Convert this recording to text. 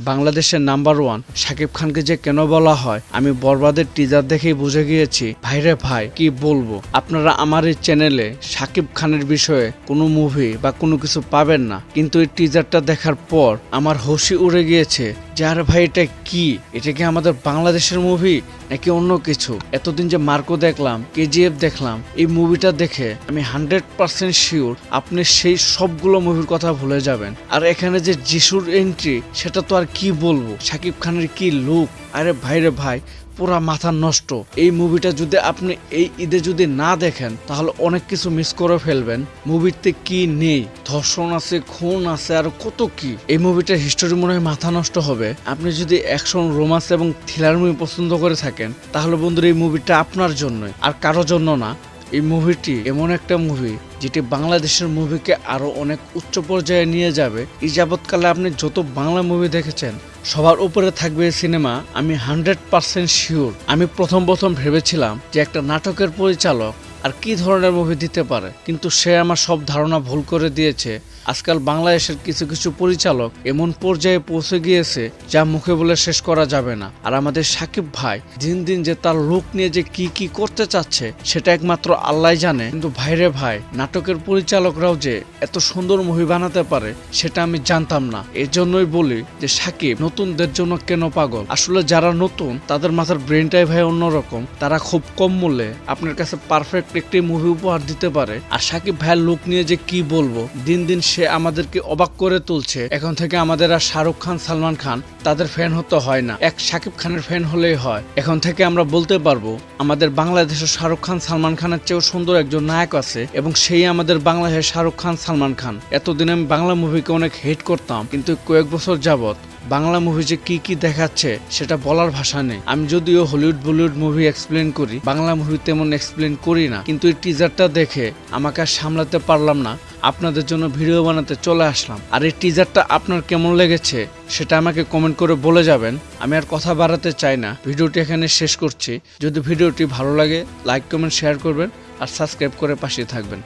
বাংলাদেশের number one Shakib খানকে যে কেন বলা হয়, আমি বরবাদের টিজার দেখেই বুঝে গিয়েছি। ভাইরে ভাই, কি বলব? আপনারা আমার এই চ্যানেলে শাকিব খানের বিষয়ে কোনো মুভি বা কোনো কিছু পাবেন না। কিন্তু এই টিজারটা দেখার পর আমার হোশি উড়ে গিয়েছে যে, আরে ভাই, এটা কি? এটা কি আমাদের বাংলাদেশের মুভি নাকি অন্য কিছু? এতদিন যে মার্কো দেখলাম, কেজিএফ দেখলাম, এই মুভিটা দেখে আমি হান্ড্রেড পার্সেন্ট শিওর আপনি সেই সবগুলো মুভির কথা ভুলে যাবেন। আর এখানে যে যিশুর এন্ট্রি সেটা তো আর কি বলব? শাকিব খানের কি লুক আরে ভাইরে ভাই, পুরা মাথা নষ্ট। এই মুভিটা যদি আপনি এই ঈদে যদি না দেখেন, তাহলে অনেক কিছু মিস করে ফেলবেন। মুভিতে কি নেই? ধর্ষণ আছে, খুন আছে, আর কত কি? এই মুভিটার হিস্টোরি মনে হয় মাথা নষ্ট হবে। আপনি যদি অ্যাকশন রোমান্স এবং থ্রিলার মুভি পছন্দ করে থাকেন, তাহলে বন্ধুরা এই মুভিটা আপনার জন্যই, আর কারও জন্য না। এই মুভিটি এমন একটা মুভি যেটি বাংলাদেশের মুভিকে আরও অনেক উচ্চ পর্যায়ে নিয়ে যাবে। এই যাবৎকালে আপনি যত বাংলা মুভি দেখেছেন, সবার উপরে থাকবে সিনেমা আমি হান্ড্রেড পারসেন্ট শিওর আমি প্রথম প্রথম ভেবেছিলাম যে একটা নাটকের পরিচালক আর কি ধরনের মুভি দিতে পারে? কিন্তু সে আমার সব ধারণা ভুল করে দিয়েছে। আজকাল বাংলাদেশের কিছু কিছু পরিচালক এমন পর্যায়ে পৌঁছে গিয়েছে যা মুখে বলে শেষ করা যাবে না। আর আমাদের সাকিব ভাই দিন দিন যে তার লোক নিয়ে যে কি কি করতে চাচ্ছে, সেটা একমাত্র আল্লাহ জানে। কিন্তু ভাইরে ভাই, নাটকের পরিচালকরাও যে এত সুন্দর মুভি বানাতে পারে, সেটা আমি জানতাম না। এর জন্যই বলি যে সাকিব নতুনদের জন্য কেন পাগল? আসলে যারা নতুন, তাদের মাথার ব্রেনটাই ভাই অন্যরকম। তারা খুব কম মূল্যে আপনার কাছে পারফেক্ট একটি মুভি উপহার দিতে পারে। আর সাকিব ভাইয়ের লুক নিয়ে যে কি বলব, দিন দিন সে আমাদেরকে অবাক করে তুলছে। এখন থেকে আমাদের আর শাহরুখ খান, সালমান খান, তাদের ফ্যান হতে হয় না। এক সাকিব খানের ফ্যান হলেই হয়। এখন থেকে আমরা বলতে পারব, আমাদের বাংলাদেশের শাহরুখ খান, সালমান খানের চেয়েও সুন্দর একজন নায়ক আছে এবং সেই আমাদের বাংলাদেশের শাহরুখ খান, সালমান খান। এতদিন আমি বাংলা মুভিকে অনেক হেট করতাম, কিন্তু কয়েক বছর যাবত বাংলা মুভি যে কি কি দেখাচ্ছে, সেটা বলার ভাষা নেই। আমি যদিও হলিউড বলিউড মুভি এক্সপ্লেন করি, বাংলা মুভি তেমন এক্সপ্লেন করি না। কিন্তু এই টিজারটা দেখে আমাকে আর সামলাতে পারলাম না। আপনাদের জন্য ভিডিও বানাতে চলে আসলাম। আর এই টিজারটা আপনার কেমন লেগেছে, সেটা আমাকে কমেন্ট করে বলে যাবেন। আমি আর কথা বাড়াতে চাই না। ভিডিওটি এখানে শেষ করছি। যদি ভিডিওটি ভালো লাগে লাইক কমেন্ট শেয়ার করবেন। আর সাবস্ক্রাইব করে পাশে থাকবেন।